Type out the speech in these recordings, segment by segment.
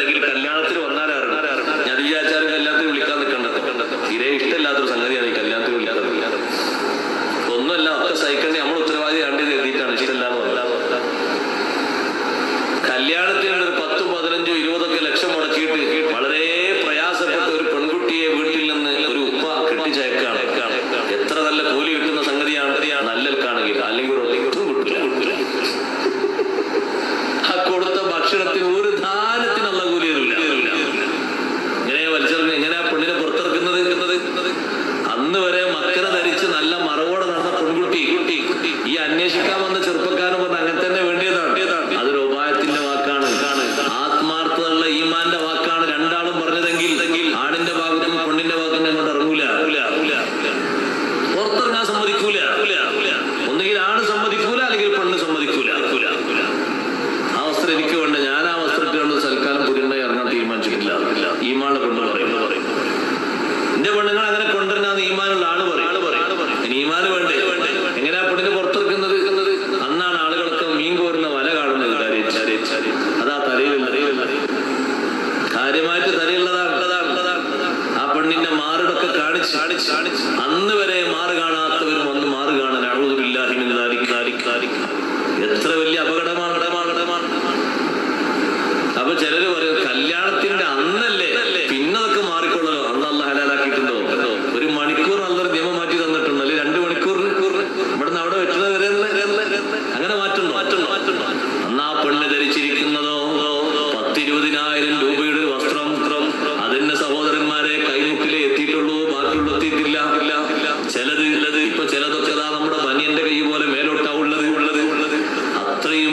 അല്ലെങ്കിൽ കല്യാണത്തിന് വന്നാലാറുണ്ട് ഞാൻ വിചാരിച്ചാലും കല്യാണത്തിന് വിളിക്കാൻ നിൽക്കണ്ടത് തീരെ ഇഷ്ടമില്ലാത്തൊരു സംഗതിയാണ് ഈ കല്യാണത്തിന് വിളിക്കാതെ ഒന്നുമല്ല ഒക്കെ സഹിക്കണ്ടേ. അന്വേഷിക്കാൻ വന്ന ചെറുപ്പക്കാരൻ പറഞ്ഞ അങ്ങനെ തന്നെ വേണ്ടിയതാണ്. അതൊരു ഉപായത്തിന്റെ വാക്കാണ്. ആത്മാർത്ഥതയുള്ള ഈമാന്റെ വാക്കാണ് രണ്ടാളും പറഞ്ഞതെങ്കിൽ ആടിന്റെ ഭാഗത്തും പെണ്ണിന്റെ ഭാഗത്തും അങ്ങോട്ട് ഇറങ്ങൂല. പുറത്തിറങ്ങാൻ സമ്മതിക്കൂല. ഒന്നുകിൽ ആട് സമ്മതിക്കൂല അല്ലെങ്കിൽ പെണ്ണ് സമ്മതിക്കൂല. ആ വസ്ത്രം എനിക്ക് വേണ്ട. ഞാൻ ആ വസ്ത്രത്തിൽ ഇട്ടുകൊണ്ട് സൽക്കാലം പുതിയ ഇറങ്ങാൻ തീരുമാനിച്ചിട്ടില്ല. ഈമാളെ കൊണ്ട് പറയും. അന്ന് വരെ മാറ് കാണാത്തവരും അന്ന് മാറ് കാണാൻ എത്ര വലിയ അപകടമാണ് അപകടമാണ് അപ്പൊ ചിലര് പറയും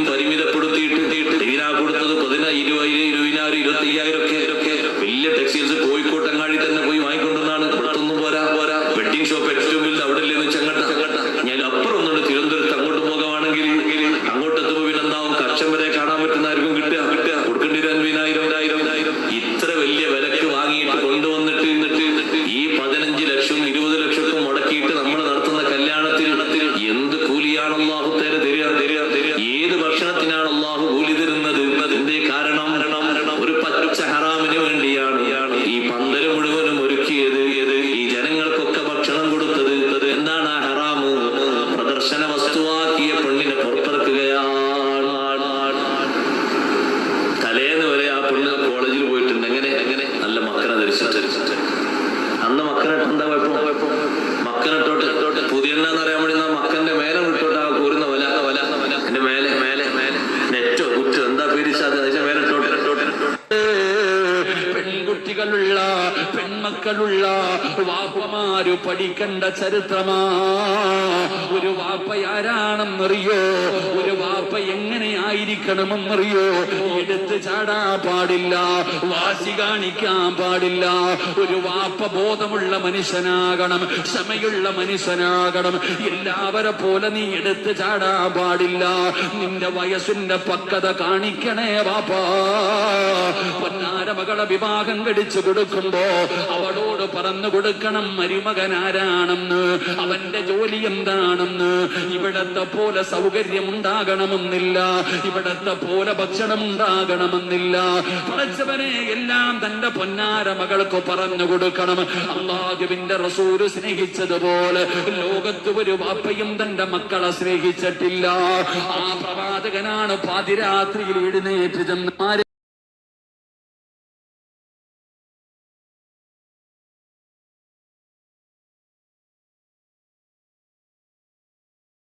പരിമിതപ്പെടുത്തിയിട്ട് തീരാ കൊടുത്തത് പതിനായിരം ഇരുപതിനായിരം ഇരുപത്തി അയ്യായിരം ഒക്കെ. പെൺമക്കളുള്ള വാപ്പമാര് പഠിക്കേണ്ട ചരിത്രമാ. ഒരു വാപ്പ ആരാണെന്നറിയോ? ഒരു വാപ്പ എങ്ങനെയായിരിക്കണമെന്നറിയോ എടുത്ത് ചാടാൻ പാടില്ല വാശി കാണിക്കാൻ പാടില്ല. ഒരു വാപ്പ ബോധമുള്ള മനുഷ്യനാകണം ക്ഷമയുള്ള മനുഷ്യനാകണം. എല്ലാവരെ പോലെ നീ എടുത്ത് ചാടാൻ പാടില്ല. നിന്റെ വയസ്സിന്റെ പക്കത കാണിക്കണേ വാപ്പാ. പൊന്നാര മകളെ വിവാഹം കടിച്ചു കൊടുക്കുമ്പോ അവളോട് പറഞ്ഞു കൊടുക്കണം മരുമകൻ ആരാണെന്ന് അവന്റെ ജോലി എന്താണെന്ന്. ഇവിടത്തെ പോലെ സൗകര്യം ഉണ്ടാകണമെന്നില്ല ഇവിടത്തെ പോലെ ഭക്ഷണം ഉണ്ടാകണമെന്നില്ല പഠിച്ചവനെ എല്ലാം തന്റെ പൊന്നാര മകൾക്ക് പറഞ്ഞു കൊടുക്കണം. അള്ളാഹുവിന്റെ റസൂര് സ്നേഹിച്ചതുപോലെ ലോകത്ത് ഒരു വാപ്പയും തന്റെ മക്കളെ സ്നേഹിച്ചിട്ടില്ല. ആ പ്രവാചകനാണ് പാതിരാത്രിയിൽ എഴുന്നേറ്റ് ചെന്ന്